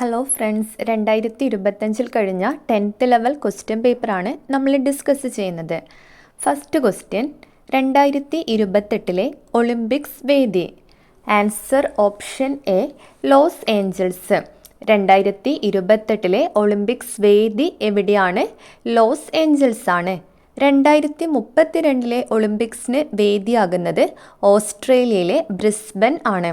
Hello friends രണ്ടായിരത്തി ഇരുപത്തഞ്ചിൽ കഴിഞ്ഞ ടെൻത്ത് ലെവൽ ക്വസ്റ്റ്യൻ പേപ്പറാണ് നമ്മൾ ഡിസ്കസ് ചെയ്യുന്നത്. ഫസ്റ്റ് ക്വസ്റ്റ്യൻ രണ്ടായിരത്തി ഇരുപത്തെട്ടിലെ ഒളിമ്പിക്സ് വേദി. Answer option A Los Angeles രണ്ടായിരത്തി ഇരുപത്തെട്ടിലെ ഒളിമ്പിക്സ് വേദി എവിടെയാണ്? ലോസ് ഏഞ്ചൽസ് ആണ്. രണ്ടായിരത്തി മുപ്പത്തിരണ്ടിലെ ഒളിമ്പിക്സിന് വേദിയാകുന്നത് ഓസ്ട്രേലിയയിലെ ബ്രിസ്ബൻ ആണ്.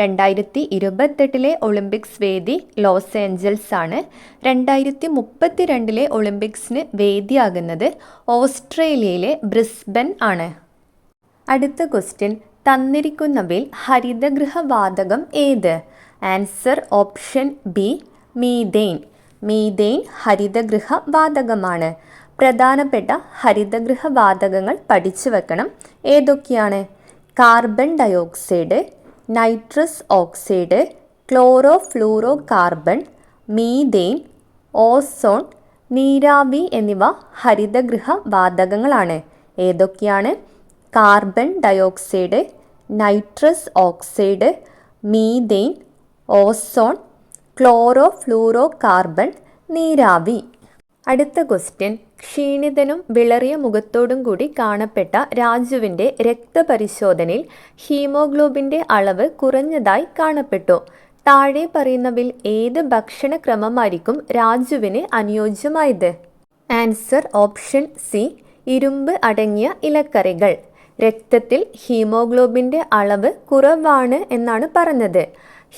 രണ്ടായിരത്തി ഇരുപത്തെട്ടിലെ ഒളിമ്പിക്സ് വേദി ലോസ് ഏഞ്ചൽസ് ആണ് രണ്ടായിരത്തി മുപ്പത്തിരണ്ടിലെ ഒളിമ്പിക്സിന് വേദിയാകുന്നത് ഓസ്ട്രേലിയയിലെ ബ്രിസ്ബൻ ആണ്. അടുത്ത ക്വസ്റ്റ്യൻ. തന്നിരിക്കുന്നവയിൽ ഹരിതഗൃഹ വാതകം ഏത്? Answer option B methane methane ഹരിതഗൃഹ വാതകമാണ് പ്രധാനപ്പെട്ട ഹരിതഗൃഹ വാതകങ്ങൾ പഠിച്ചു വെക്കണം. ഏതൊക്കെയാണ്? Carbon dioxide nitrous oxide chlorofluorocarbon methane ozone നീരാവി എന്നിവ ഹരിതഗൃഹ വാതകങ്ങളാണ്. ഏതൊക്കെയാണ്? Carbon dioxide nitrous oxide methane ozone chlorofluorocarbon നീരാവി. അടുത്ത ക്വസ്റ്റ്യൻ. ക്ഷീണിതനും വിളറിയ മുഖത്തോടും കൂടി കാണപ്പെട്ട രാജുവിന്റെ രക്തപരിശോധനയിൽ ഹീമോഗ്ലോബിന്റെ അളവ് കുറഞ്ഞതായി കാണപ്പെട്ടു. താഴെ പറയുന്നവിൽ ഏത് ഭക്ഷണക്രമമായിരിക്കും രാജുവിന് അനുയോജ്യമായത്? ആൻസർ ഓപ്ഷൻ സി ഇരുമ്പ് അടങ്ങിയ ഇലക്കറികൾ. രക്തത്തിൽ ഹീമോഗ്ലോബിന്റെ അളവ് കുറവാണ് എന്നാണ് പറഞ്ഞത്.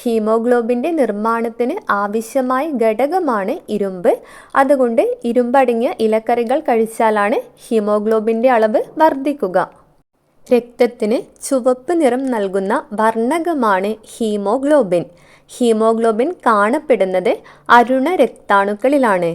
ഹീമോഗ്ലോബിന്റെ നിർമ്മാണത്തിന് ആവശ്യമായ ഘടകമാണ് ഇരുമ്പ്. അതുകൊണ്ട് ഇരുമ്പടങ്ങിയ ഇലക്കറികൾ കഴിച്ചാലാണ് ഹീമോഗ്ലോബിന്റെ അളവ് വർദ്ധിക്കുക. രക്തത്തിന് ചുവപ്പ് നിറം നൽകുന്ന വർണകമാണ് ഹീമോഗ്ലോബിൻ. ഹീമോഗ്ലോബിൻ കാണപ്പെടുന്നത് അരുണ രക്താണുക്കളിലാണ്.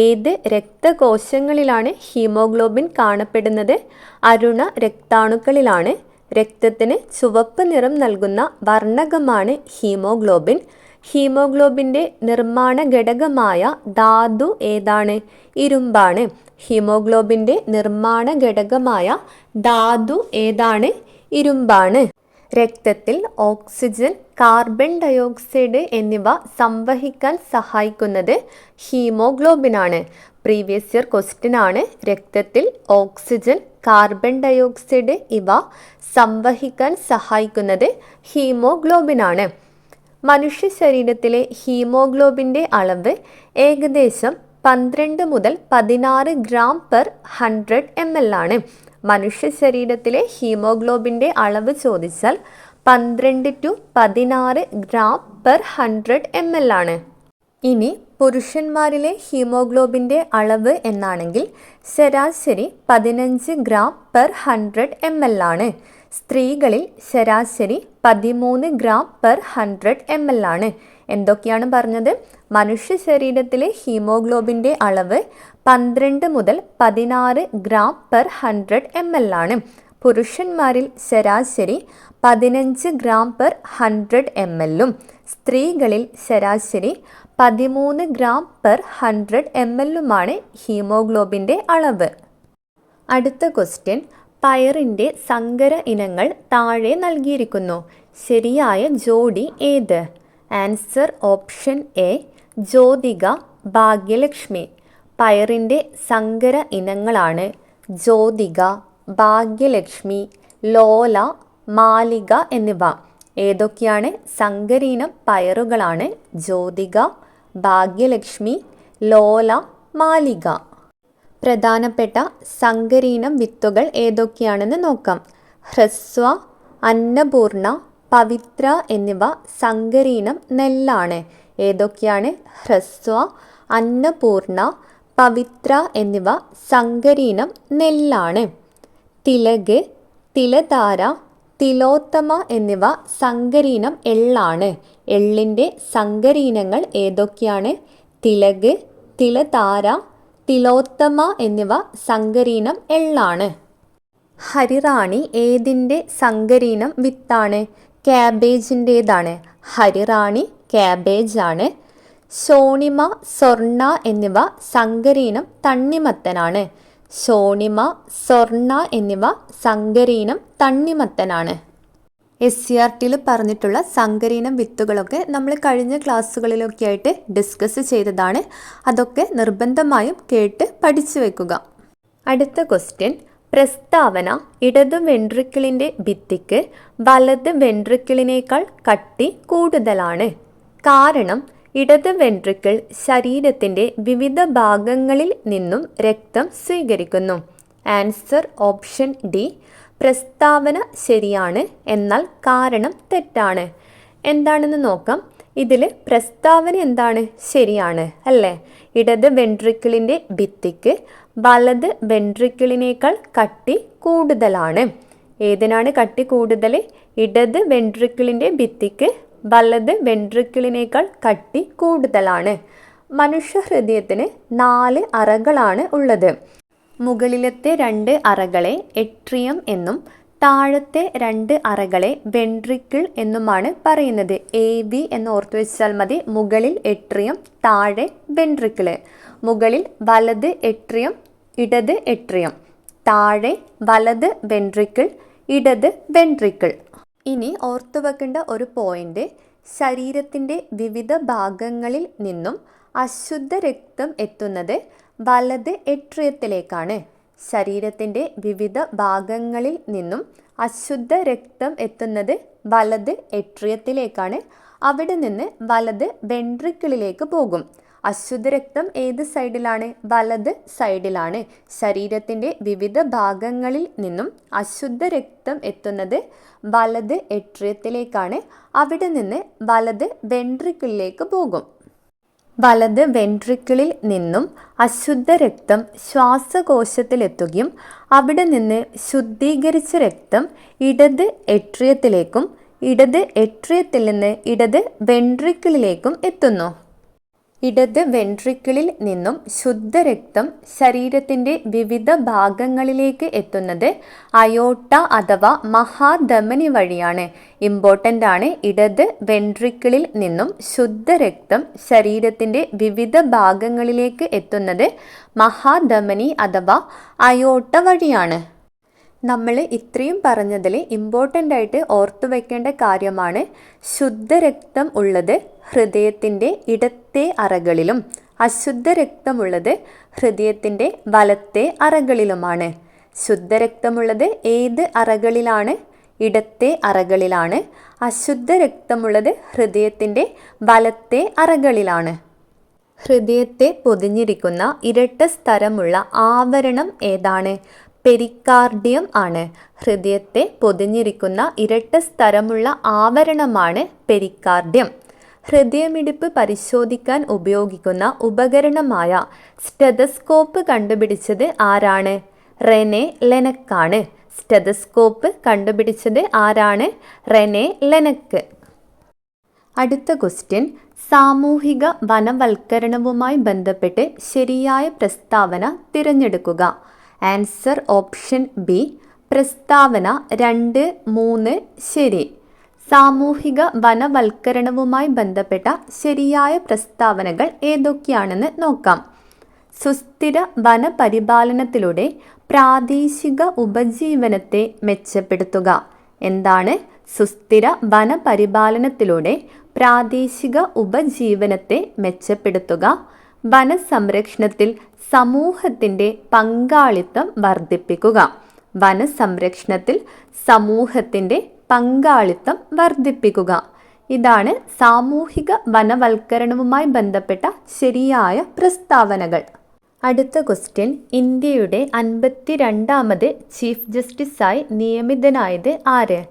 ഏത് രക്തകോശങ്ങളിലാണ് ഹീമോഗ്ലോബിൻ കാണപ്പെടുന്നത്? അരുണ രക്താണുക്കളിലാണ്. രക്തത്തിന് ചുവപ്പ് നിറം നൽകുന്ന വർണകമാണ് ഹീമോഗ്ലോബിൻ. ഹീമോഗ്ലോബിന്റെ നിർമ്മാണ ഘടകമായ ധാതു ഏതാണ്? ഇരുമ്പാണ്. ഹീമോഗ്ലോബിന്റെ നിർമ്മാണ ഘടകമായ ധാതു ഏതാണ്? ഇരുമ്പാണ്. രക്തത്തിൽ ഓക്സിജൻ കാർബൺ ഡയോക്സൈഡ് എന്നിവ സംവഹിക്കാൻ സഹായിക്കുന്നത് ഹീമോഗ്ലോബിനാണ്. പ്രീവിയസ് ഇയർ ക്വസ്റ്റ്യൻ ആണ്. രക്തത്തിൽ ഓക്സിജൻ കാർബൺ ഡയോക്സൈഡ് ഇവ സംവഹിക്കാൻ സഹായിക്കുന്നത് ഹീമോഗ്ലോബിൻ ആണ്. മനുഷ്യ ശരീരത്തിലെ ഹീമോഗ്ലോബിന്റെ അളവ് ഏകദേശം പന്ത്രണ്ട് മുതൽ പതിനാറ് gram per hundred M L ആണ്. മനുഷ്യ ശരീരത്തിലെ ഹീമോഗ്ലോബിന്റെ അളവ് ചോദിച്ചാൽ പന്ത്രണ്ട് ടു പതിനാറ് gram per hundred M L ആണ്. ഇനി പുരുഷന്മാരിലെ ഹീമോഗ്ലോബിന്റെ അളവ് എന്നാണെങ്കിൽ ശരാശരി പതിനഞ്ച് gram per hundred M L ആണ്. സ്ത്രീകളിൽ ശരാശരി പതിമൂന്ന് gram per hundred M L ആണ്. എന്തൊക്കെയാണ് പറഞ്ഞത്? മനുഷ്യ ശരീരത്തിലെ ഹീമോഗ്ലോബിന്റെ അളവ് പന്ത്രണ്ട് മുതൽ പതിനാറ് gram per hundred M L ആണ്. പുരുഷന്മാരിൽ ശരാശരി പതിനഞ്ച് ഗ്രാം പെർ ഹൺഡ്രഡ് എം എല്ലും സ്ത്രീകളിൽ ശരാശരി പതിമൂന്ന് ഗ്രാം പെർ ഹൺഡ്രഡ് എം എല്ലുമാണ് ഹീമോഗ്ലോബിന്റെ അളവ്. അടുത്ത ക്വസ്റ്റ്യൻ പയറിന്റെ സങ്കര ഇനങ്ങൾ താഴെ നൽകിയിരിക്കുന്നു. ശരിയായ ജോഡി ഏത്? Answer option A Jyothika Bhagyalakshmi. പയറിന്റെ സങ്കര ഇനങ്ങളാണ് ജ്യോതിക ഭാഗ്യലക്ഷ്മി ലോല മാലിക എന്നിവ. ഏതൊക്കെയാണ് സങ്കരീനം പയറുകളാണ്? ജ്യോതിക ഭാഗ്യലക്ഷ്മി ലോല മാലിക. പ്രധാനപ്പെട്ട സങ്കരീനം വിത്തുകൾ ഏതൊക്കെയാണെന്ന് നോക്കാം. ഹ്രസ്വ അന്നപൂർണ പവിത്ര എന്നിവ സങ്കരീനം നെല്ലാണ്. ഏതൊക്കെയാണ്? ഹ്രസ്വ അന്നപൂർണ പവിത്ര എന്നിവ സങ്കരീനം നെല്ലാണ്. തിലക് തിലധാര തിലോത്തമ എന്നിവ സങ്കരീനം എള്ളാണ്. എള്ളിന്റെ സങ്കരീനങ്ങൾ ഏതൊക്കെയാണ്? തിലക് തിലതാര തിലോത്തമ എന്നിവ സങ്കരീനം എള്ളാണ്. ഹരിറാണി ഏതിന്റെ സങ്കരീനം വിത്താണ്? ക്യാബേജിന്റേതാണ് ഹരിറാണി ക്യാബേജ് ആണ് ശോണിമ സ്വർണ എന്നിവ സങ്കരീനം തണ്ണിമത്തനാണ്. ശോണിമ സ്വർണ എന്നിവ സങ്കരീനം തണ്ണിമത്തനാണ്. എസ് സി ആർ ടിയിൽ പറഞ്ഞിട്ടുള്ള സങ്കരീനം വിത്തുകളൊക്കെ നമ്മൾ കഴിഞ്ഞ ക്ലാസ്സുകളിലൊക്കെ ആയിട്ട് ഡിസ്കസ് ചെയ്തതാണ്. അതൊക്കെ നിർബന്ധമായും കേട്ട് പഠിച്ചു വെക്കുക. അടുത്ത ക്വസ്റ്റ്യൻ പ്രസ്താവന ഇടത് വെൻട്രിക്കിളിന്റെ ഭിത്തിക്ക് വലത് വെൻട്രിക്കിളിനേക്കാൾ കട്ടി കൂടുതലാണ്. കാരണം ഇടത് വെൻട്രിക്കിൾ ശരീരത്തിന്റെ വിവിധ ഭാഗങ്ങളിൽ നിന്നും രക്തം സ്വീകരിക്കുന്നു. Answer option D. പ്രസ്താവന ശരിയാണ് എന്നാൽ കാരണം തെറ്റാണ്. എന്താണെന്ന് നോക്കാം. ഇതിൽ പ്രസ്താവന എന്താണ്? ശരിയാണ് അല്ലേ? ഇടത് വെൻട്രിക്കിളിന്റെ ഭിത്തിക്ക് വലത് വെൻട്രിക്കിളിനേക്കാൾ കട്ടി കൂടുതലാണ്. ഏതിനാണ് കട്ടി കൂടുതൽ? ഇടത് വെൻട്രിക്കിളിന്റെ ഭിത്തിക്ക് വലത് വെൻട്രിക്കിളിനേക്കാൾ കട്ടി കൂടുതലാണ്. മനുഷ്യഹൃദയത്തിന് നാല് അറകളാണ് ഉള്ളത്. മുകളിലത്തെ രണ്ട് അറകളെ എട്രിയം എന്നും താഴത്തെ രണ്ട് അറകളെ വെൻട്രിക്കിൾ എന്നുമാണ് പറയുന്നത്. എ ബി എന്ന് ഓർത്തു വെച്ചാൽ മതി. മുകളിൽ എട്രിയം താഴെ വെൻട്രിക്കിൾ. മുകളിൽ വലത് എട്രിയം ഇടത് എട്രിയം. താഴെ വലത് വെൻട്രിക്കിൾ ഇടത് വെൻട്രിക്കിൾ. ഇനി ഓർത്തു വെക്കേണ്ട ഒരു പോയിന്റ് ശരീരത്തിന്റെ വിവിധ ഭാഗങ്ങളിൽ നിന്നും അശുദ്ധ രക്തം എത്തുന്നത് വലത് എട്രിയത്തിലേക്കാണ്. ശരീരത്തിന്റെ വിവിധ ഭാഗങ്ങളിൽ നിന്നും അശുദ്ധ രക്തം എത്തുന്നത് വലത് എട്രിയത്തിലേക്കാണ്. അവിടെ നിന്ന് വലത് വെൻട്രിക്കിളിലേക്ക് പോകും. അശുദ്ധ രക്തം ഏത് സൈഡിലാണ്? വലത് സൈഡിലാണ്. ശരീരത്തിന്റെ വിവിധ ഭാഗങ്ങളിൽ നിന്നും അശുദ്ധ രക്തം എത്തുന്നത് വലത് എട്രിയത്തിലേക്കാണ്. അവിടെ നിന്ന് വലത് വെൻട്രിക്കിളിലേക്ക് പോകും. വലത് വെൻട്രിക്കിളിൽ നിന്നും അശുദ്ധ രക്തം ശ്വാസകോശത്തിലെത്തുകയും അവിടെ നിന്ന് ശുദ്ധീകരിച്ച രക്തം ഇടത് എട്രിയത്തിലേക്കും ഇടത് എട്രിയത്തിൽ നിന്ന് ഇടത് വെൻട്രിക്കിളിലേക്കും എത്തുന്നു. ഇടത് വെൻട്രിക്കിളിൽ നിന്നും ശുദ്ധരക്തം ശരീരത്തിന്റെ വിവിധ ഭാഗങ്ങളിലേക്ക് എത്തുന്നത് അയോട്ട അഥവാ മഹാധമനി വഴിയാണ്. ഇമ്പോർട്ടന്റ് ആണ് ഇടത് വെൻട്രിക്കിളിൽ നിന്നും ശുദ്ധരക്തം ശരീരത്തിന്റെ വിവിധ ഭാഗങ്ങളിലേക്ക് എത്തുന്നത് മഹാധമനി അഥവാ അയോട്ട വഴിയാണ്. നമ്മൾ ഇത്രയും പറഞ്ഞതിൽ ഇമ്പോർട്ടന്റ് ആയിട്ട് ഓർത്തു വയ്ക്കേണ്ട കാര്യമാണ് ശുദ്ധരക്തം ഉള്ളത് ഹൃദയത്തിന്റെ ഇടത്തെ അറകളിലും. അശുദ്ധ രക്തമുള്ളത് ഹൃദയത്തിന്റെ വലത്തെ അറകളിലുമാണ്. ശുദ്ധരക്തമുള്ളത് ഏത് അറകളിലാണ്? ഇടത്തെ അറകളിലാണ്. അശുദ്ധ രക്തമുള്ളത് ഹൃദയത്തിന്റെ വലത്തെ അറകളിലാണ്. ഹൃദയത്തെ പൊതിഞ്ഞിരിക്കുന്ന ഇരട്ട സ്ഥലമുള്ള ആവരണം ഏതാണ്? പെരിക്കാർഡിയം ആണ്. ഹൃദയത്തെ പൊതിഞ്ഞിരിക്കുന്ന ഇരട്ട സ്ഥലമുള്ള ആവരണമാണ് പെരിക്കാർഡിയം. ഹൃദയമിടിപ്പ് പരിശോധിക്കാൻ ഉപയോഗിക്കുന്ന ഉപകരണമായ സ്റ്റെതസ്കോപ്പ് കണ്ടുപിടിച്ചത് ആരാണ്? റെനെ ലെനക്കാണ്. സ്റ്റെതസ്കോപ്പ് കണ്ടുപിടിച്ചത് ആരാണ്? Rene Laennec. അടുത്ത ക്വസ്റ്റ്യൻ. സാമൂഹിക വനവൽക്കരണവുമായി ബന്ധപ്പെട്ട് ശരിയായ പ്രസ്താവന തിരഞ്ഞെടുക്കുക. ആൻസർ ഓപ്ഷൻ ബി പ്രസ്താവന രണ്ട് മൂന്ന് ശരി. സാമൂഹിക വനവൽക്കരണവുമായി ബന്ധപ്പെട്ട ശരിയായ പ്രസ്താവനകൾ ഏതൊക്കെയാണെന്ന് നോക്കാം. സുസ്ഥിര വനപരിപാലനത്തിലൂടെ പ്രാദേശിക ഉപജീവനത്തെ മെച്ചപ്പെടുത്തുക. എന്താണ്? സുസ്ഥിര വനപരിപാലനത്തിലൂടെ പ്രാദേശിക ഉപജീവനത്തെ മെച്ചപ്പെടുത്തുക. വനസംരക്ഷണത്തിൽ സമൂഹത്തിന്റെ പങ്കാളിത്തം വർദ്ധിപ്പിക്കുക. വനസംരക്ഷണത്തിൽ സമൂഹത്തിന്റെ പങ്കാളിത്തം വർദ്ധിപ്പിക്കുക. ഇതാണ് സാമൂഹിക വനവൽക്കരണവുമായി ബന്ധപ്പെട്ട ശരിയായ പ്രസ്താവനകൾ. അടുത്ത ക്വസ്റ്റ്യൻ ഇന്ത്യയുടെ അൻപത്തി രണ്ടാമത് ചീഫ് ജസ്റ്റിസായി നിയമിതനായത് ആര്?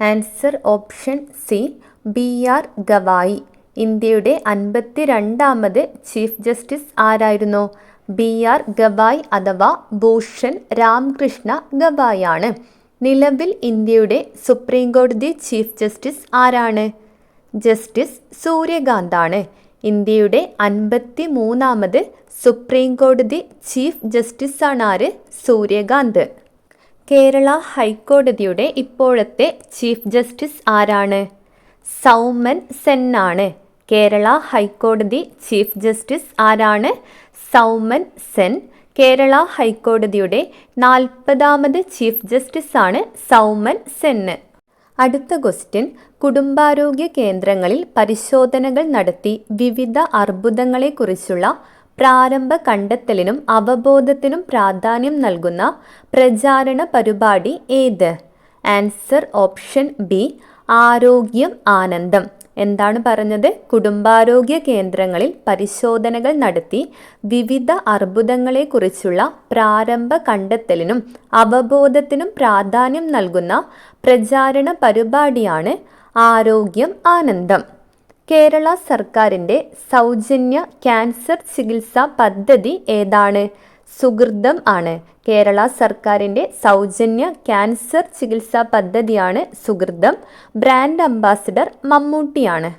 Answer option C B R Gavai. ഇന്ത്യയുടെ അൻപത്തി രണ്ടാമത് ചീഫ് ജസ്റ്റിസ് ആരായിരുന്നു? ബി ആർ ഗവായ് അഥവാ ഭൂഷൺ രാംകൃഷ്ണ ഗവായാണ്. നിലവിൽ ഇന്ത്യയുടെ സുപ്രീം കോടതി ചീഫ് ജസ്റ്റിസ് ആരാണ്? ജസ്റ്റിസ് സൂര്യകാന്താണ്. ഇന്ത്യയുടെ അൻപത്തി മൂന്നാമത് സുപ്രീം കോടതി ചീഫ് ജസ്റ്റിസാണ് ആര്? സൂര്യകാന്ത്. കേരള ഹൈക്കോടതിയുടെ ഇപ്പോഴത്തെ ചീഫ് ജസ്റ്റിസ് ആരാണ്? സൗമൻ സെൻ ആണ്. കേരള ഹൈക്കോടതി ചീഫ് ജസ്റ്റിസ് ആരാണ്? സൗമൻ സെൻ. കേരള ഹൈക്കോടതിയുടെ നാൽപ്പതാമത് ചീഫ് ജസ്റ്റിസ് ആണ് സൗമൻ സെന്ന് അടുത്ത ക്വസ്റ്റ്യൻ. കുടുംബാരോഗ്യ കേന്ദ്രങ്ങളിൽ പരിശോധനകൾ നടത്തി വിവിധ അർബുദങ്ങളെക്കുറിച്ചുള്ള പ്രാരംഭ കണ്ടെത്തലിനും അവബോധത്തിനും പ്രാധാന്യം നൽകുന്ന പ്രചാരണ പരിപാടി ഏത്? Answer option B. Arogyam Anandam. എന്താണ് പറഞ്ഞത്? കുടുംബാരോഗ്യ കേന്ദ്രങ്ങളിൽ പരിശോധനകൾ നടത്തി വിവിധ അർബുദങ്ങളെക്കുറിച്ചുള്ള പ്രാരംഭ കണ്ടെത്തലിനും അവബോധത്തിനും പ്രാധാന്യം നൽകുന്ന പ്രചാരണ പരിപാടിയാണ് ആരോഗ്യം ആനന്ദം. കേരള സർക്കാരിന്റെ സൗജന്യ ക്യാൻസർ ചികിത്സാ പദ്ധതി ഏതാണ്? സുഹൃതം ആണ്. കേരള സർക്കാരിന്റെ സൗജന്യ ക്യാൻസർ ചികിത്സാ പദ്ധതിയാണ് സുഹൃതം ബ്രാൻഡ് അംബാസിഡർ മമ്മൂട്ടിയാണ്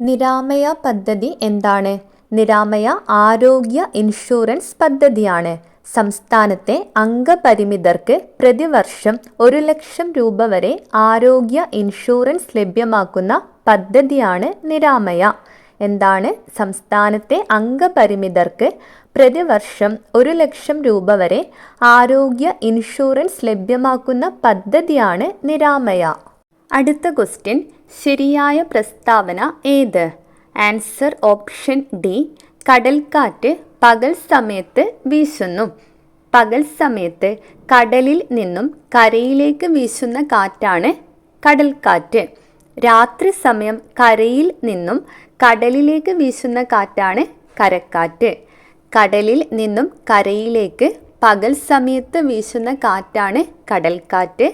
നിരാമയ പദ്ധതി എന്താണ്? നിരാമയ ആരോഗ്യ ഇൻഷുറൻസ് പദ്ധതിയാണ്. സംസ്ഥാനത്തെ അംഗപരിമിതർക്ക് പ്രതിവർഷം ഒരു ലക്ഷം രൂപ വരെ ആരോഗ്യ ഇൻഷുറൻസ് ലഭ്യമാക്കുന്ന പദ്ധതിയാണ് നിരാമയ. എന്താണ്? സംസ്ഥാനത്തെ അംഗപരിമിതർക്ക് പ്രതിവർഷം ഒരു ലക്ഷം രൂപ വരെ ആരോഗ്യ ഇൻഷുറൻസ് ലഭ്യമാക്കുന്ന പദ്ധതിയാണ് നിരാമയ. അടുത്ത ക്വസ്റ്റ്യൻ ശരിയായ പ്രസ്താവന ഏത്? ആൻസർ ഓപ്ഷൻ ഡി കടൽക്കാറ്റ് പകൽ സമയത്ത് വീശുന്നു. പകൽ സമയത്ത് കടലിൽ നിന്നും കരയിലേക്ക് വീശുന്ന കാറ്റാണ് കടൽക്കാറ്റ്. രാത്രി സമയം കരയിൽ നിന്നും കടലിലേക്ക് വീശുന്ന കാറ്റാണ് കരക്കാറ്റ്. കടലിൽ നിന്നും കരയിലേക്ക് പകൽ സമയത്ത് വീശുന്ന കാറ്റാണ് കടൽക്കാറ്റ്.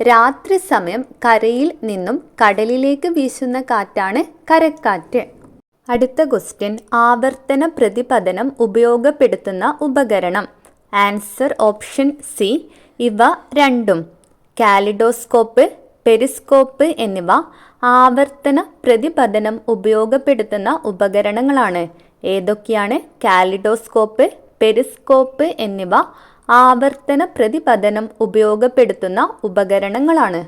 രാത്രി സമയം കരയിൽ നിന്നും കടലിലേക്ക് വീശുന്ന കാറ്റാണ് കരക്കാറ്റ്. അടുത്ത ക്വസ്റ്റ്യൻ ആവർത്തന പ്രതിപദനം ഉപയോഗപ്പെടുത്തുന്ന ഉപകരണം. ആൻസർ ഓപ്ഷൻ സി ഇവ രണ്ടും. കാലിഡോസ്കോപ്പ് പെരിസ്കോപ്പ് എന്നിവ ആവർത്തന പ്രതിപതനം ഉപയോഗപ്പെടുത്തുന്ന ഉപകരണങ്ങളാണ്. ഏതൊക്കെയാണ്? കാലിഡോസ്കോപ്പ് പെരിസ്കോപ്പ് എന്നിവ ആവർത്തന പ്രതിപതനം ഉപയോഗപ്പെടുത്തുന്ന ഉപകരണങ്ങളാണ്.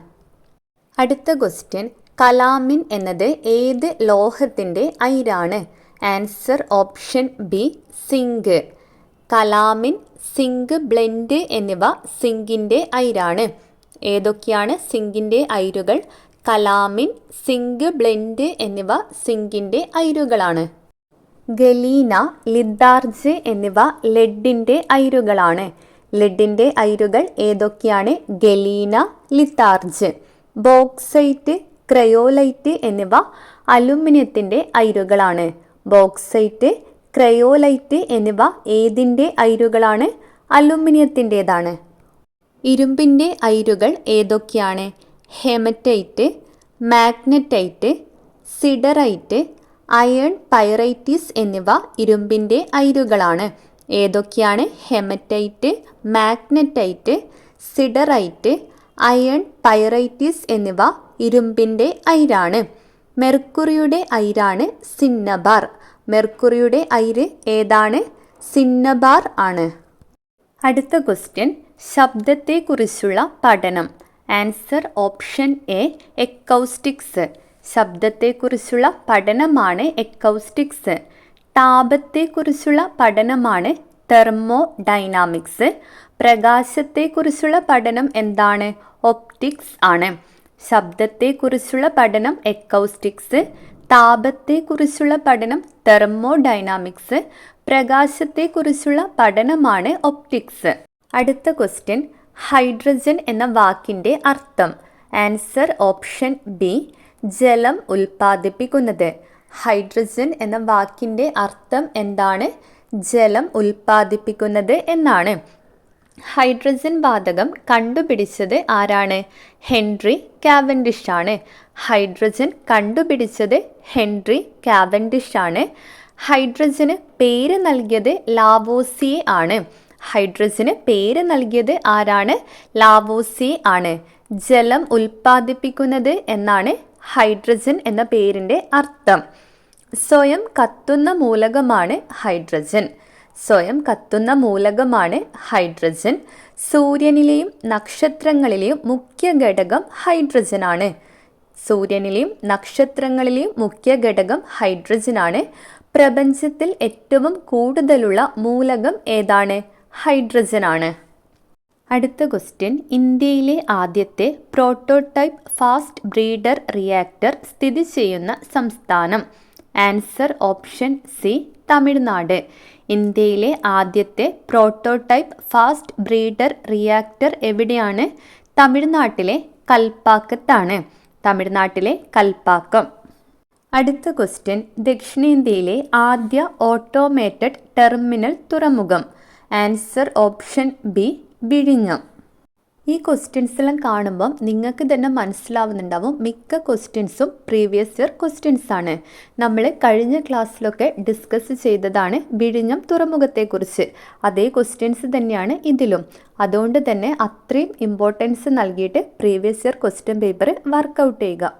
അടുത്ത ക്വസ്റ്റ്യൻ. കലാമിൻ എന്നത് ഏത് ലോഹത്തിന്റെ അയിരാണ്? Answer option B zinc. Calamine zinc blende എന്നിവ സിങ്കിന്റെ അയിരാണ്. ഏതൊക്കെയാണ് സിങ്കിന്റെ അയിരുകൾ? കലാമിൻ സിങ്ക് ബ്ലെൻഡ് എന്നിവ സിങ്കിന്റെ അയിരുകളാണ്. ഗലീന ലിദ്ദാർജ് എന്നിവ ലെഡിന്റെ അയിരുകളാണ്. ലെഡിന്റെ അയിരുകൾ ഏതൊക്കെയാണ്? ഗലീന ലിത്താർജ് ബോക്സൈറ്റ് ക്രയോലൈറ്റ് എന്നിവ അലുമിനിയത്തിന്റെ അയിരുകളാണ്. ബോക്സൈറ്റ് ക്രയോലൈറ്റ് എന്നിവ ഏതിന്റെ അയിരുകളാണ്? അലുമിനിയത്തിന്റെതാണ്. ഇരുമ്പിന്റെ അയിരുകൾ ഏതൊക്കെയാണ്? Haematite magnetite siderite iron pyrites എന്നിവ ഇരുമ്പിന്റെ അയിരുകളാണ്. ഏതൊക്കെയാണ്? Haematite magnetite siderite iron pyrites എന്നിവ ഇരുമ്പിന്റെ അയിരാണ്. മെർക്കുറിയുടെ അയിരാണ് സിന്നബാർ. മെർക്കുറിയുടെ അയിര് ഏതാണ്? സിന്നബാർ ആണ്. അടുത്ത ക്വസ്റ്റ്യൻ. ശബ്ദത്തെക്കുറിച്ചുള്ള പഠനം. ആൻസർ ഓപ്ഷൻ എ എക്കൗസ്റ്റിക്സ് ശബ്ദത്തെക്കുറിച്ചുള്ള പഠനമാണ് എക്കൗസ്റ്റിക്സ് താപത്തെക്കുറിച്ചുള്ള പഠനമാണ് തെർമോ ഡൈനാമിക്സ് പ്രകാശത്തെക്കുറിച്ചുള്ള പഠനം എന്താണ്? ഒപ്റ്റിക്സ് ആണ്. ശബ്ദത്തെക്കുറിച്ചുള്ള പഠനം എക്കൗസ്റ്റിക്സ് താപത്തെക്കുറിച്ചുള്ള പഠനം തെർമോ ഡൈനാമിക്സ് പ്രകാശത്തെക്കുറിച്ചുള്ള പഠനമാണ് ഒപ്റ്റിക്സ് അടുത്ത ക്വസ്റ്റ്യൻ ഹൈഡ്രജൻ എന്ന വാക്കിന്റെ അർത്ഥം. ആൻസർ ഓപ്ഷൻ ബി ജലം ഉൽപ്പാദിപ്പിക്കുന്നത്. ഹൈഡ്രജൻ എന്ന വാക്കിന്റെ അർത്ഥം എന്താണ്? ജലം ഉൽപ്പാദിപ്പിക്കുന്നത് എന്നാണ്. ഹൈഡ്രജൻ വാതകം കണ്ടുപിടിച്ചത് ആരാണ്? ഹെൻറി കാവൻഡിഷ് ആണ്. ഹൈഡ്രജൻ കണ്ടുപിടിച്ചത് ഹെൻറി കാവൻഡിഷ് ആണ്. ഹൈഡ്രജന് പേര് നൽകിയത് ലാവോസിയെ ആണ്. ഹൈഡ്രജന് പേര് നൽകിയത് ആരാണ്? ലാവോസി ആണ്. ജലം ഉൽപ്പാദിപ്പിക്കുന്നത് എന്നാണ് ഹൈഡ്രജൻ എന്ന പേരിന്റെ അർത്ഥം. സ്വയം കത്തുന്ന മൂലകമാണ് ഹൈഡ്രജൻ. സ്വയം കത്തുന്ന മൂലകമാണ് ഹൈഡ്രജൻ. സൂര്യനിലെയും നക്ഷത്രങ്ങളിലെയും മുഖ്യ ഘടകം ഹൈഡ്രജനാണ് സൂര്യനിലെയും നക്ഷത്രങ്ങളിലെയും മുഖ്യ ഘടകം ഹൈഡ്രജനാണ് പ്രപഞ്ചത്തിൽ ഏറ്റവും കൂടുതലുള്ള മൂലകം ഏതാണ്? ഹൈഡ്രജനാണ്. അടുത്ത ക്വസ്റ്റ്യൻ. ഇന്ത്യയിലെ ആദ്യത്തെ പ്രോട്ടോടൈപ്പ് ഫാസ്റ്റ് ബ്രീഡർ റിയാക്ടർ സ്ഥിതി ചെയ്യുന്ന സംസ്ഥാനം. Answer option C Tamil Nadu. ഇന്ത്യയിലെ ആദ്യത്തെ പ്രോട്ടോടൈപ്പ് ഫാസ്റ്റ് ബ്രീഡർ റിയാക്ടർ എവിടെയാണ്? തമിഴ്നാട്ടിലെ കൽപ്പാക്കത്താണ്. തമിഴ്നാട്ടിലെ കൽപ്പാക്കം. അടുത്ത ക്വസ്റ്റ്യൻ. ദക്ഷിണേന്ത്യയിലെ ആദ്യ ഓട്ടോമേറ്റഡ് ടെർമിനൽ തുറമുഖം. ആൻസർ ഓപ്ഷൻ ബി വിഴിഞ്ഞം. ഈ ക്വസ്റ്റ്യൻസ് എല്ലാം കാണുമ്പം നിങ്ങൾക്ക് തന്നെ മനസ്സിലാവുന്നുണ്ടാവും. മിക്ക ക്വസ്റ്റ്യൻസും പ്രീവിയസ് ഇയർ ക്വസ്റ്റ്യൻസ് ആണ്. നമ്മൾ കഴിഞ്ഞ ക്ലാസ്സിലൊക്കെ ഡിസ്കസ് ചെയ്തതാണ് വിഴിഞ്ഞം തുറമുഖത്തെക്കുറിച്ച്. അതേ ക്വസ്റ്റ്യൻസ് തന്നെയാണ് ഇതിലും. അതുകൊണ്ട് തന്നെ അത്രയും ഇമ്പോർട്ടൻസ് നൽകിയിട്ട് previous year question paper work out ചെയ്യുക.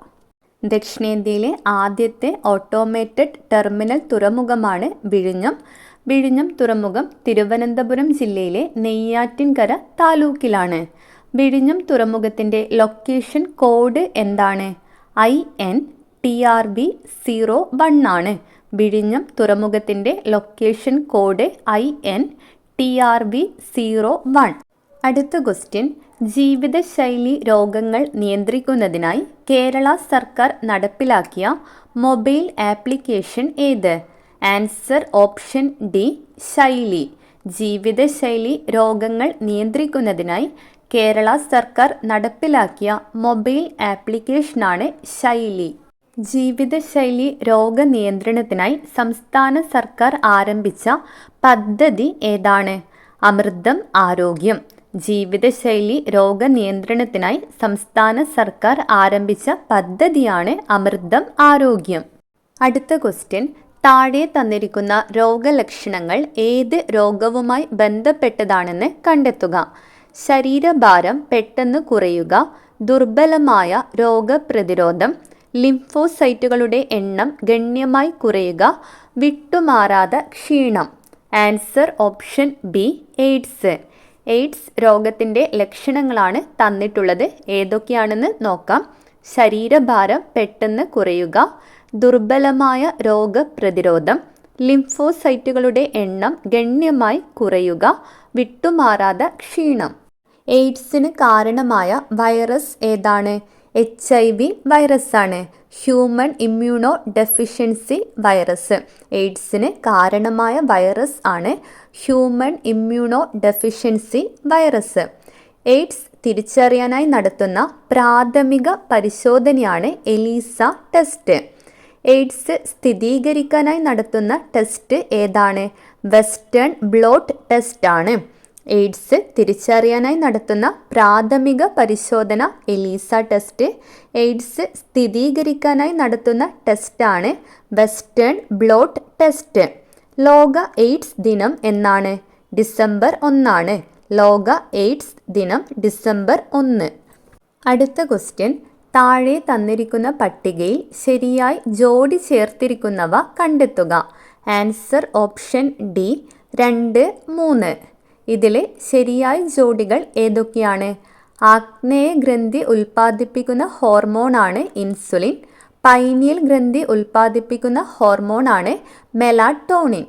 ദക്ഷിണേന്ത്യയിലെ ആദ്യത്തെ ഓട്ടോമേറ്റഡ് ടെർമിനൽ തുറമുഖമാണ് വിഴിഞ്ഞം. വിഴിഞ്ഞം തുറമുഖം തിരുവനന്തപുരം ജില്ലയിലെ നെയ്യാറ്റിൻകര താലൂക്കിലാണ്. വിഴിഞ്ഞം തുറമുഖത്തിന്റെ ലൊക്കേഷൻ കോഡ് എന്താണ്? I N T R B zero one ആണ്. വിഴിഞ്ഞം തുറമുഖത്തിന്റെ location code I N T R B zero one. അടുത്ത ക്വസ്റ്റ്യൻ ജീവിതശൈലി രോഗങ്ങൾ നിയന്ത്രിക്കുന്നതിനായി കേരള സർക്കാർ നടപ്പിലാക്കിയ മൊബൈൽ ആപ്ലിക്കേഷൻ ഏത്? Answer option D Shaili. ജീവിതശൈലി രോഗങ്ങൾ നിയന്ത്രിക്കുന്നതിനായി കേരള സർക്കാർ നടപ്പിലാക്കിയ മൊബൈൽ ആപ്ലിക്കേഷനാണ് ശൈലി. ജീവിതശൈലി രോഗനിയന്ത്രണത്തിനായി സംസ്ഥാന സർക്കാർ ആരംഭിച്ച പദ്ധതി ഏതാണ്? അമൃതം ആരോഗ്യം. ജീവിതശൈലി രോഗനിയന്ത്രണത്തിനായി സംസ്ഥാന സർക്കാർ ആരംഭിച്ച പദ്ധതിയാണ് അമൃതം ആരോഗ്യം. അടുത്ത ക്വസ്റ്റ്യൻ താഴെ തന്നിരിക്കുന്ന രോഗലക്ഷണങ്ങൾ ഏത് രോഗവുമായി ബന്ധപ്പെട്ടതാണെന്ന് കണ്ടെത്തുക. ശരീരഭാരം പെട്ടെന്ന് കുറയുക ദുർബലമായ രോഗപ്രതിരോധം ലിംഫോസൈറ്റുകളുടെ എണ്ണം ഗണ്യമായി കുറയുക വിട്ടുമാറാതെ ക്ഷീണം. Answer option B AIDS. AIDS രോഗത്തിന്റെ ലക്ഷണങ്ങളാണ് തന്നിട്ടുള്ളത്. ഏതൊക്കെയാണെന്ന് നോക്കാം. ശരീരഭാരം പെട്ടെന്ന് കുറയുക ദുർബലമായ രോഗപ്രതിരോധം ലിംഫോസൈറ്റുകളുടെ എണ്ണം ഗണ്യമായി കുറയുക വിട്ടുമാറാതെ ക്ഷീണം. എയ്ഡ്സിന് കാരണമായ വൈറസ് ഏതാണ്? H I V വൈറസാണ്. Human immunodeficiency virus. എയ്ഡ്സിന് കാരണമായ വൈറസ് ആണ് human immunodeficiency virus. AIDS തിരിച്ചറിയാനായി നടത്തുന്ന പ്രാഥമിക പരിശോധനയാണ് എലീസ ടെസ്റ്റ്. എയ്ഡ്സ് സ്ഥിരീകരിക്കാനായി നടത്തുന്ന ടെസ്റ്റ് ഏതാണ്? വെസ്റ്റേൺ ബ്ലോട്ട് ടെസ്റ്റ് ആണ് എയ്ഡ്സ് തിരിച്ചറിയാനായി നടത്തുന്ന പ്രാഥമിക പരിശോധന എലീസ ടെസ്റ്റ് എയ്ഡ്സ് സ്ഥിരീകരിക്കാനായി നടത്തുന്ന ടെസ്റ്റാണ് വെസ്റ്റേൺ ബ്ലോട്ട് ടെസ്റ്റ്. ലോക എയ്ഡ്സ് ദിനം എന്നാണ്? ഡിസംബർ ഒന്നാണ്. ലോക എയ്ഡ്സ് ദിനം ഡിസംബർ ഒന്ന്. അടുത്ത ക്വസ്റ്റ്യൻ. താഴെ തന്നിരിക്കുന്ന പട്ടികയിൽ ശരിയായി ജോഡി ചേർത്തിരിക്കുന്നവ കണ്ടെത്തുക. ആൻസർ ഓപ്ഷൻ ഡി രണ്ട് മൂന്ന്. ഇതിലെ ശരിയായ ജോഡികൾ ഏതൊക്കെയാണ്? ആഗ്നേയ ഗ്രന്ഥി ഉൽപ്പാദിപ്പിക്കുന്ന ഹോർമോണാണ് ഇൻസുലിൻ. പൈനിയൽ ഗ്രന്ഥി ഉൽപ്പാദിപ്പിക്കുന്ന ഹോർമോണാണ് മെലാട്ടോണിൻ.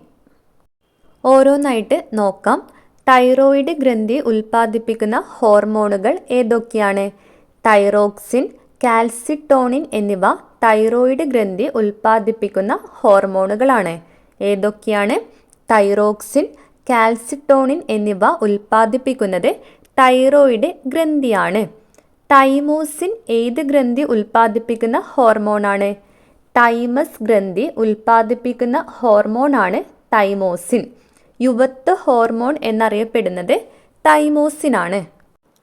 ഓരോന്നായിട്ട് നോക്കാം. തൈറോയിഡ് ഗ്രന്ഥി ഉൽപ്പാദിപ്പിക്കുന്ന ഹോർമോണുകൾ ഏതൊക്കെയാണ്? തൈറോക്സിൻ കാൽസിട്ടോണിൻ എന്നിവ തൈറോയിഡ് ഗ്രന്ഥി ഉൽപ്പാദിപ്പിക്കുന്ന ഹോർമോണുകളാണ്. ഏതൊക്കെയാണ്? തൈറോക്സിൻ കാൽസിട്ടോണിൻ എന്നിവ ഉൽപ്പാദിപ്പിക്കുന്നത് തൈറോയിഡ് ഗ്രന്ഥിയാണ്. തൈമോസിൻ ഏത് ഗ്രന്ഥി ഉൽപ്പാദിപ്പിക്കുന്ന ഹോർമോണാണ്? തൈമസ് ഗ്രന്ഥി ഉൽപ്പാദിപ്പിക്കുന്ന ഹോർമോണാണ് തൈമോസിൻ. യുവത്വ ഹോർമോൺ എന്നറിയപ്പെടുന്നത് തൈമോസിനാണ്.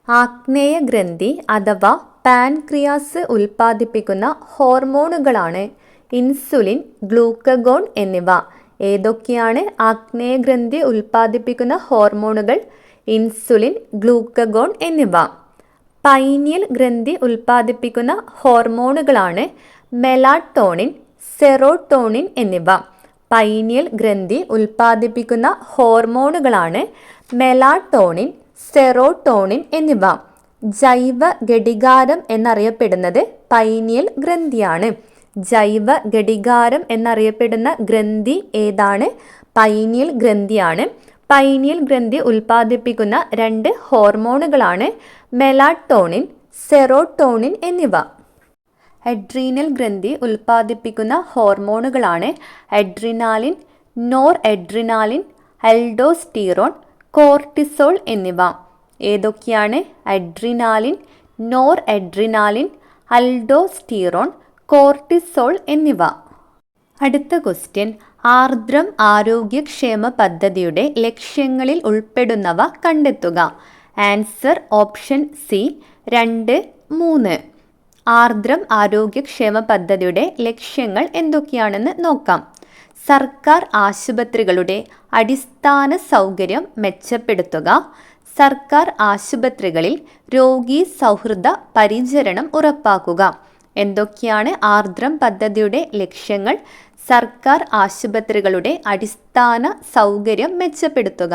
ആഗ്നേയ ഗ്രന്ഥി അഥവാ പാൻക്രിയാസ് ഉൽപ്പാദിപ്പിക്കുന്ന ഹോർമോണുകളാണ് ഇൻസുലിൻ ഗ്ലൂക്കഗോൺ എന്നിവ. ഏതൊക്കെയാണ് ആഗ്നേയ ഗ്രന്ഥി ഉൽപ്പാദിപ്പിക്കുന്ന ഹോർമോണുകൾ? ഇൻസുലിൻ ഗ്ലൂക്കഗോൺ എന്നിവ. പൈനിയൽ ഗ്രന്ഥി ഉൽപ്പാദിപ്പിക്കുന്ന ഹോർമോണുകളാണ് മെലാട്ടോണിൻ സെറോട്ടോണിൻ എന്നിവ. പൈനിയൽ ഗ്രന്ഥി ഉൽപ്പാദിപ്പിക്കുന്ന ഹോർമോണുകളാണ് മെലാട്ടോണിൻ സെറോട്ടോണിൻ എന്നിവ. ജൈവ ഘടികാരം എന്നറിയപ്പെടുന്നത് പൈനിയൽ ഗ്രന്ഥിയാണ്. ജൈവ ഘടികാരം എന്നറിയപ്പെടുന്ന ഗ്രന്ഥി ഏതാണ്? പൈനിയൽ ഗ്രന്ഥിയാണ്. പൈനിയൽ ഗ്രന്ഥി ഉൽപ്പാദിപ്പിക്കുന്ന രണ്ട് ഹോർമോണുകളാണ് മെലാട്ടോണിൻ സെറോട്ടോണിൻ എന്നിവ. അഡ്രീനൽ ഗ്രന്ഥി ഉൽപ്പാദിപ്പിക്കുന്ന ഹോർമോണുകളാണ് adrenaline nor adrenaline aldosterone cortisol എന്നിവ. ഏതൊക്കെയാണ്? Adrenaline nor adrenaline aldosterone cortisol എന്നിവ. അടുത്ത ക്വസ്റ്റ്യൻ. ആർദ്രം ആരോഗ്യക്ഷേമ പദ്ധതിയുടെ ലക്ഷ്യങ്ങളിൽ ഉൾപ്പെടുന്നവ കണ്ടെത്തുക. ആൻസർ ഓപ്ഷൻ സി രണ്ട് മൂന്ന്. ആർദ്രം ആരോഗ്യക്ഷേമ പദ്ധതിയുടെ ലക്ഷ്യങ്ങൾ എന്തൊക്കെയാണെന്ന് നോക്കാം. സർക്കാർ ആശുപത്രികളുടെ അടിസ്ഥാന സൗകര്യം മെച്ചപ്പെടുത്തുക. സർക്കാർ ആശുപത്രികളിൽ രോഗി സൗഹൃദ പരിചരണം ഉറപ്പാക്കുക. എന്തൊക്കെയാണ് ആർദ്രം പദ്ധതിയുടെ ലക്ഷ്യങ്ങൾ? സർക്കാർ ആശുപത്രികളുടെ അടിസ്ഥാന സൗകര്യം മെച്ചപ്പെടുത്തുക.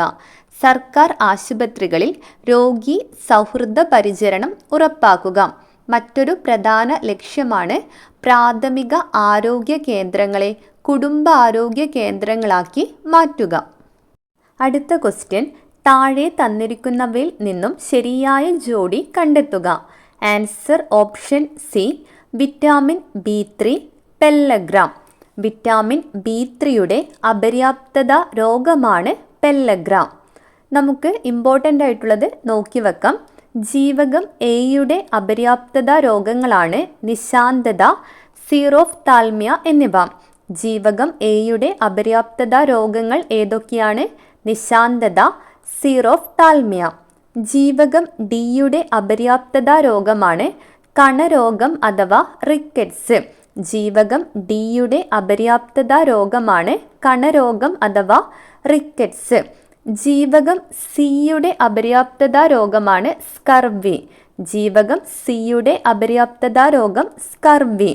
സർക്കാർ ആശുപത്രികളിൽ രോഗി സൗഹൃദ പരിചരണം ഉറപ്പാക്കുക. മറ്റൊരു പ്രധാന ലക്ഷ്യമാണ് പ്രാഥമിക ആരോഗ്യ കേന്ദ്രങ്ങളെ കുടുംബാരോഗ്യ കേന്ദ്രങ്ങളാക്കി മാറ്റുക. അടുത്ത ക്വസ്റ്റ്യൻ താഴെ തന്നിരിക്കുന്നവയിൽ നിന്നും ശരിയായ ജോഡി കണ്ടെത്തുക. Answer option C. Vitamin B three പെല്ലഗ്രാം. Vitamin B ത്രീയുടെ അപര്യാപ്തത രോഗമാണ് പെല്ലഗ്രാം. നമുക്ക് ഇമ്പോർട്ടന്റ് ആയിട്ടുള്ളത് നോക്കി വെക്കാം. ജീവകം എയുടെ അപര്യാപ്തത രോഗങ്ങളാണ് നിശാന്തത സീറോഫ് താൽമിയ എന്നിവ. ജീവകം എയുടെ അപര്യാപ്തത രോഗങ്ങൾ ഏതൊക്കെയാണ്? നിശാന്തത സീറോഫ്താൽമിയ ജീവകം ഡിയുടെ അപര്യാപ്തത രോഗമാണ് കണരോഗം അഥവാ റിക്കറ്റ്സ്. ജീവകം ഡിയുടെ അപര്യാപ്തത രോഗമാണ് കണരോഗം അഥവാ റിക്കറ്റ്സ്. ജീവകം സിയുടെ അപര്യാപ്തത രോഗമാണ് സ്കർവി. ജീവകം സിയുടെ അപര്യാപ്തത രോഗം സ്കർവി.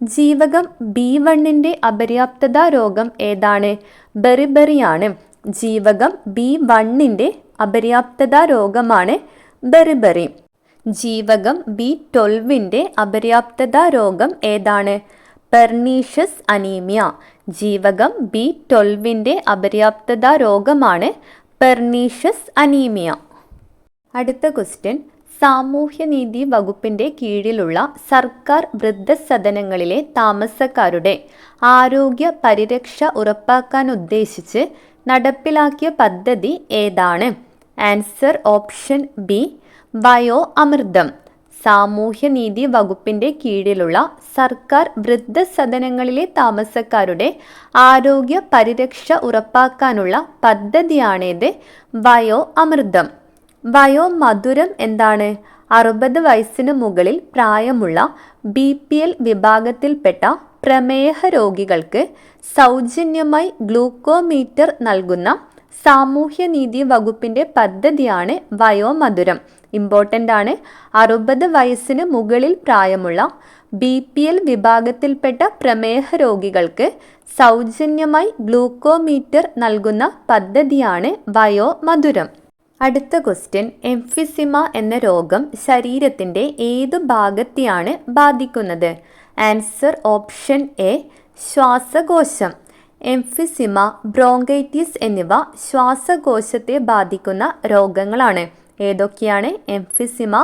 ജീവകം ബി വണ്ണിന്റെ അപര്യാപ്തത രോഗം ഏതാണ്? ബെറിബെറിയാണ്. ജീവകം ബി വണ്ണിന്റെ അപര്യാപ്തത രോഗമാണ് ബെറിബറി ജീവകം ബി ട്വൽവിന്റെ അപര്യാപ്തത രോഗം ഏതാണ്? Pernicious anaemia. ജീവകം ബി ട്വൽവിന്റെ അപര്യാപ്തത രോഗമാണ് പെർണീഷ്യസ് അനീമിയ. അടുത്ത ക്വസ്റ്റ്യൻ. സാമൂഹ്യനീതി വകുപ്പിന്റെ കീഴിലുള്ള സർക്കാർ വൃദ്ധസദനങ്ങളിലെ താമസക്കാരുടെ ആരോഗ്യ പരിരക്ഷ ഉറപ്പാക്കാൻ ഉദ്ദേശിച്ച് നടപ്പിലാക്കിയ പദ്ധതി ഏതാണ്? Answer option B bio Amrutham സാമൂഹ്യനീതി വകുപ്പിന്റെ കീഴിലുള്ള സർക്കാർ വൃദ്ധസദനങ്ങളിലെ താമസക്കാരുടെ ആരോഗ്യ പരിരക്ഷ ഉറപ്പാക്കാനുള്ള പദ്ധതിയാണേത് വയോ അമൃതം വയോ മധുരം എന്താണ്? അറുപത് വയസ്സിന് മുകളിൽ പ്രായമുള്ള ബി പി എൽ വിഭാഗത്തിൽപ്പെട്ട പ്രമേഹ രോഗികൾക്ക് സൗജന്യമായി ഗ്ലൂക്കോമീറ്റർ നൽകുന്ന സാമൂഹ്യനീതി വകുപ്പിന്റെ പദ്ധതിയാണ് വയോമധുരം. ഇമ്പോർട്ടന്റ് ആണ്. അറുപത് വയസ്സിന് മുകളിൽ പ്രായമുള്ള ബി പി എൽ വിഭാഗത്തിൽപ്പെട്ട പ്രമേഹ രോഗികൾക്ക് സൗജന്യമായി ഗ്ലൂക്കോമീറ്റർ നൽകുന്ന പദ്ധതിയാണ് വയോമധുരം. അടുത്ത ക്വസ്റ്റ്യൻ. എംഫിസിമ എന്ന രോഗം ശരീരത്തിന്റെ ഏതു ഭാഗത്തെയാണ് ബാധിക്കുന്നത്? ആൻസർ ഓപ്ഷൻ എ ശ്വാസകോശം. എംഫിസിമ ബ്രോങ്കൈറ്റിസ് എന്നിവ ശ്വാസകോശത്തെ ബാധിക്കുന്ന രോഗങ്ങളാണ്. ഏതൊക്കെയാണ് എംഫിസിമ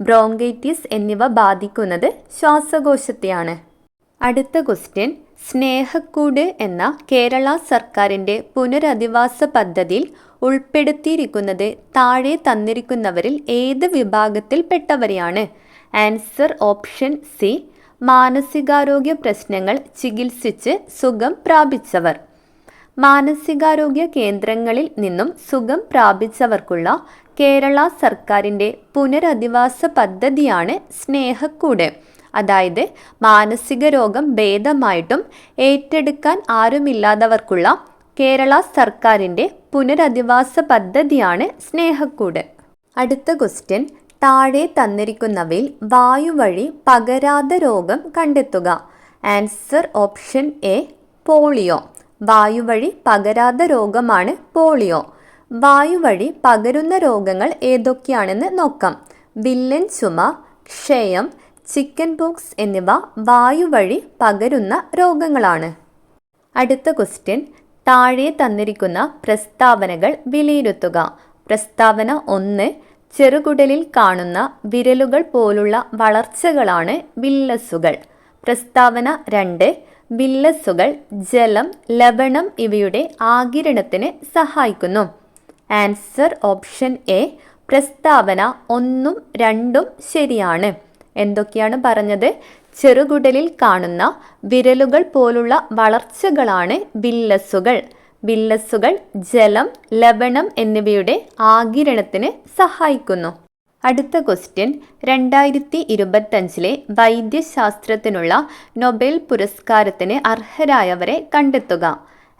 ബ്രോങ്കൈറ്റിസ് എന്നിവ ബാധിക്കുന്നത് ശ്വാസകോശത്തെയാണ്? അടുത്ത ക്വസ്റ്റ്യൻ സ്നേഹക്കൂട് എന്ന കേരള സർക്കാരിന്റെ പുനരധിവാസ പദ്ധതിയിൽ ഉൾപ്പെടുത്തിയിരിക്കുന്നത് താഴെ തന്നിരിക്കുന്നവരിൽ ഏത് വിഭാഗത്തിൽപ്പെട്ടവരെയാണ്? ആൻസർ ഓപ്ഷൻ സി മാനസികാരോഗ്യ പ്രശ്നങ്ങൾ ചികിത്സിച്ച് സുഖം പ്രാപിച്ചവർ. മാനസികാരോഗ്യ കേന്ദ്രങ്ങളിൽ നിന്നും സുഖം പ്രാപിച്ചവർക്കുള്ള കേരള സർക്കാരിന്റെ പുനരധിവാസ പദ്ധതിയാണ് സ്നേഹക്കൂട്. അതായത് മാനസിക രോഗം ഭേദമായിട്ടും ഏറ്റെടുക്കാൻ ആരുമില്ലാത്തവർക്കുള്ള കേരള സർക്കാരിന്റെ പുനരധിവാസ പദ്ധതിയാണ് സ്നേഹക്കൂട്. അടുത്ത ക്വസ്റ്റ്യൻ താഴെ തന്നിരിക്കുന്നവയിൽ വായു വഴി പകരാത രോഗം കണ്ടെത്തുക. Answer option A polio. വായുവഴി പകരാത്ത രോഗമാണ് പോളിയോ. വായുവഴി പകരുന്ന രോഗങ്ങൾ ഏതൊക്കെയാണെന്ന് നോക്കാം. വില്ലൻ ചുമ ക്ഷയം ചിക്കൻ പോക്സ് എന്നിവ വായുവഴി പകരുന്ന രോഗങ്ങളാണ്. അടുത്ത ക്വസ്റ്റ്യൻ താഴെ തന്നിരിക്കുന്ന പ്രസ്താവനകൾ വിലയിരുത്തുക. പ്രസ്താവന ഒന്ന് ചെറുകുടലിൽ കാണുന്ന വിരലുകൾ പോലുള്ള വളർച്ചകളാണ് വില്ലസുകൾ. പ്രസ്താവന രണ്ട് വില്ലസുകൾ ജലം ലവണം ഇവയുടെ ആകിരണത്തിന് സഹായിക്കുന്നു. ആൻസർ ഓപ്ഷൻ എ പ്രസ്താവന ഒന്നും രണ്ടും ശരിയാണ്. എന്തൊക്കെയാണ് പറഞ്ഞത്? ചെറുകുടലിൽ കാണുന്ന വിരലുകൾ പോലുള്ള വളർച്ചകളാണ് വില്ലസുകൾ. വില്ലസുകൾ ജലം ലവണം എന്നിവയുടെ ആകിരണത്തിന് സഹായിക്കുന്നു. അടുത്ത ക്വസ്റ്റ്യൻ രണ്ടായിരത്തി ഇരുപത്തഞ്ചിലെ വൈദ്യശാസ്ത്രത്തിനുള്ള നൊബേൽ പുരസ്കാരത്തിന് അർഹരായവരെ കണ്ടെത്തുക.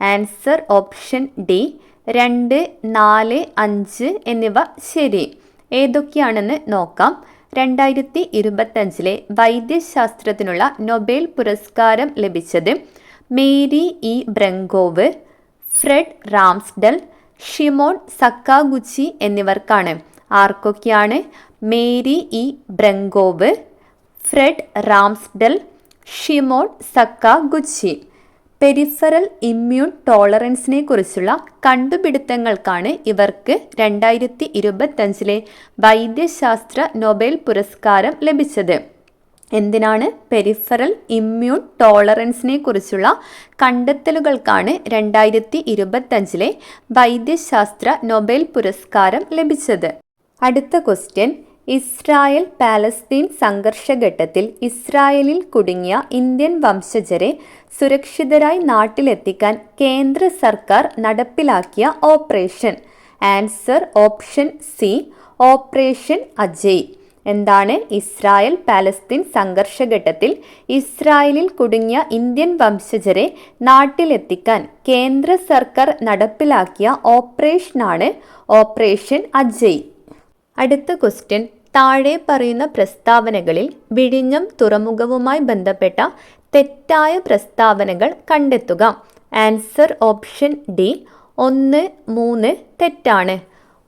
ആൻസർ ഓപ്ഷൻ ഡി രണ്ട് നാല് അഞ്ച് എന്നിവ ശരി. ഏതൊക്കെയാണെന്ന് നോക്കാം. രണ്ടായിരത്തി ഇരുപത്തഞ്ചിലെ വൈദ്യശാസ്ത്രത്തിനുള്ള നൊബേൽ പുരസ്കാരം ലഭിച്ചത് Mary E Brunkow Fred Ramsdell Shimon Sakaguchi എന്നിവർക്കാണ്. ആർക്കൊക്കെയാണ്? Mary E Brunkow Fred Ramsdell Shimon Sakaguchi. Peripheral immune ടോളറൻസിനെ കുറിച്ചുള്ള കണ്ടുപിടുത്തങ്ങൾക്കാണ് ഇവർക്ക് രണ്ടായിരത്തി ഇരുപത്തഞ്ചിലെ വൈദ്യശാസ്ത്ര നൊബേൽ പുരസ്കാരം ലഭിച്ചത്. എന്തിനാണ് പെരിഫറൽ ഇമ്മ്യൂൺ ടോളറൻസിനെ കുറിച്ചുള്ള കണ്ടെത്തലുകൾക്കാണ് രണ്ടായിരത്തി ഇരുപത്തഞ്ചിലെ വൈദ്യശാസ്ത്ര നൊബേൽ പുരസ്കാരം ലഭിച്ചത്. അടുത്ത ക്വസ്റ്റ്യൻ. ഇസ്രായേൽ പാലസ്തീൻ സംഘർഷഘട്ടത്തിൽ ഇസ്രായേലിൽ കുടുങ്ങിയ ഇന്ത്യൻ വംശജരെ സുരക്ഷിതരായി നാട്ടിലെത്തിക്കാൻ കേന്ദ്ര സർക്കാർ നടപ്പിലാക്കിയ operation. Answer option C operation Ajay. എന്താണ് ഇസ്രായേൽ പാലസ്തീൻ സംഘർഷഘട്ടത്തിൽ ഇസ്രായേലിൽ കുടുങ്ങിയ ഇന്ത്യൻ വംശജരെ നാട്ടിലെത്തിക്കാൻ കേന്ദ്ര സർക്കാർ നടപ്പിലാക്കിയ ഓപ്പറേഷനാണ് ഓപ്പറേഷൻ അജയ്. അടുത്ത ക്വസ്റ്റ്യൻ. താഴെ പറയുന്ന പ്രസ്താവനകളിൽ വിഴിഞ്ഞം തുറമുഖവുമായി ബന്ധപ്പെട്ട തെറ്റായ പ്രസ്താവനകൾ കണ്ടെത്തുക. ആൻസർ ഓപ്ഷൻ ഡി ഒന്ന് മൂന്ന് തെറ്റാണ്.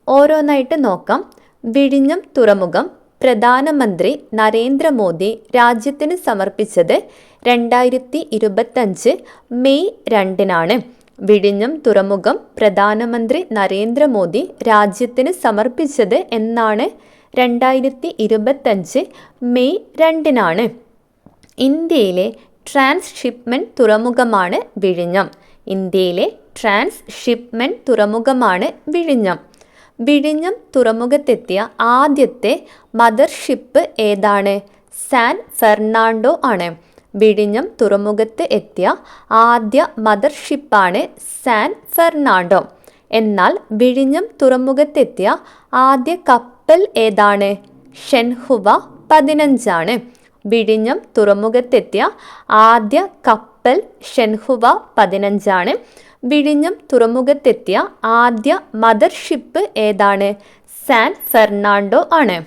ഓരോന്നായിട്ട് നോക്കാം. വിഴിഞ്ഞം തുറമുഖം പ്രധാനമന്ത്രി നരേന്ദ്രമോദി രാജ്യത്തിന് സമർപ്പിച്ചത് രണ്ടായിരത്തി ഇരുപത്തഞ്ച് മെയ് രണ്ടിനാണ്. വിഴിഞ്ഞം തുറമുഖം പ്രധാനമന്ത്രി നരേന്ദ്രമോദി രാജ്യത്തിന് സമർപ്പിച്ചത് എന്നാണ് രണ്ടായിരത്തി ഇരുപത്തഞ്ച് മെയ് രണ്ടിനാണ്. ഇന്ത്യയിലെ ട്രാൻസ്ഷിപ്മെന്റ് തുറമുഖമാണ് വിഴിഞ്ഞം. ഇന്ത്യയിലെ ട്രാൻസ്ഷിപ്മെന്റ് തുറമുഖമാണ് വിഴിഞ്ഞം. വിഴിഞ്ഞം തുറമുഖത്തെത്തിയ ആദ്യത്തെ മദർഷിപ്പ് ഏതാണ്? സാൻ ഫെർണാണ്ടോ ആണ്. വിഴിഞ്ഞം തുറമുഖത്ത് എത്തിയ ആദ്യ മദർഷിപ്പാണ് സാൻ ഫെർണാണ്ടോ. എന്നാൽ വിഴിഞ്ഞം തുറമുഖത്തെത്തിയ ആദ്യ കപ്പൽ ഏതാണ്? ഷെൻഹുവ പതിനഞ്ചാണ്. വിഴിഞ്ഞം തുറമുഖത്തെത്തിയ ആദ്യ കപ്പൽ ഷെൻഹുവ പതിനഞ്ചാണ്. വിഴിഞ്ഞം തുറമുഖത്തെത്തിയ ആദ്യ മദർഷിപ്പ് ഏതാണ്? സാൻ ഫെർണാണ്ടോ ആണ്.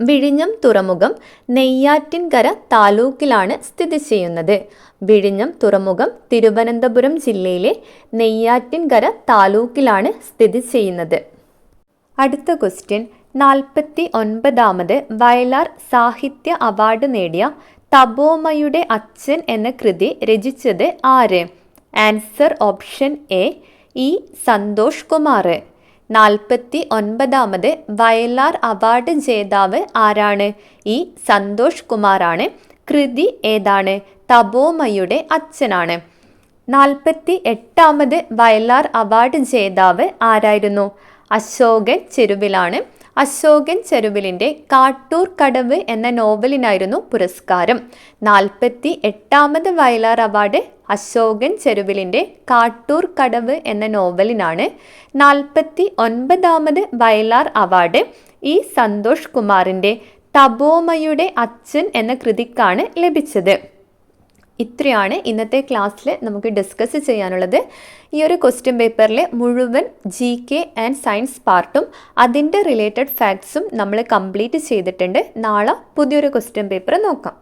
വിഴിഞ്ഞം തുറമുഖം നെയ്യാറ്റിൻകര താലൂക്കിലാണ് സ്ഥിതി ചെയ്യുന്നത്. വിഴിഞ്ഞം തുറമുഖം തിരുവനന്തപുരം ജില്ലയിലെ നെയ്യാറ്റിൻകര താലൂക്കിലാണ് സ്ഥിതി ചെയ്യുന്നത്. അടുത്ത ക്വസ്റ്റ്യൻ. നാൽപ്പത്തി ഒൻപതാമത് വയലാർ സാഹിത്യ അവാർഡ് നേടിയ തബോമയുടെ അച്ഛൻ എന്ന കൃതി രചിച്ചത് ആര്? Answer option A E Santhosh Kumar നാൽപ്പത്തി ഒൻപതാമത് വയലാർ അവാർഡ് ജേതാവ് ആരാണ്? ഇ സന്തോഷ് കുമാറാണ്. കൃതി ഏതാണ്? തപോമയുടെ അച്ഛനാണ്. നാൽപ്പത്തി എട്ടാമത് വയലാർ അവാർഡ് ജേതാവ് ആരായിരുന്നു? അശോകൻ ചെരുവിലാണ്. അശോകൻ ചെരുവിലിന്റെ കാട്ടൂർ കടവ് എന്ന നോവലിനായിരുന്നു പുരസ്കാരം. നാൽപ്പത്തി എട്ടാമത് വയലാർ അവാർഡ് അശോകൻ ചെരുവിലിന്റെ കാട്ടൂർ കടവ് എന്ന നോവലിനാണ് നാൽപ്പത്തി ഒൻപതാമത് വയലാർ അവാർഡ് ഇ സന്തോഷ് കുമാറിന്റെ തപോമയുടെ അച്ഛൻ എന്ന കൃതിക്കാണ് ലഭിച്ചത്. ഇത്രയാണ് ഇന്നത്തെ ക്ലാസ്സിൽ നമുക്ക് ഡിസ്കസ് ചെയ്യാനുള്ളത്. ഈ ഒരു ക്വസ്റ്റ്യൻ പേപ്പറിലെ മുഴുവൻ ജി കെ ആൻഡ് സയൻസ് പാർട്ടും അതിന്റെ റിലേറ്റഡ് ഫാക്ട്സും നമ്മൾ കംപ്ലീറ്റ് ചെയ്തിട്ടുണ്ട്. നാളെ പുതിയൊരു ക്വസ്റ്റ്യൻ പേപ്പർ നോക്കാം.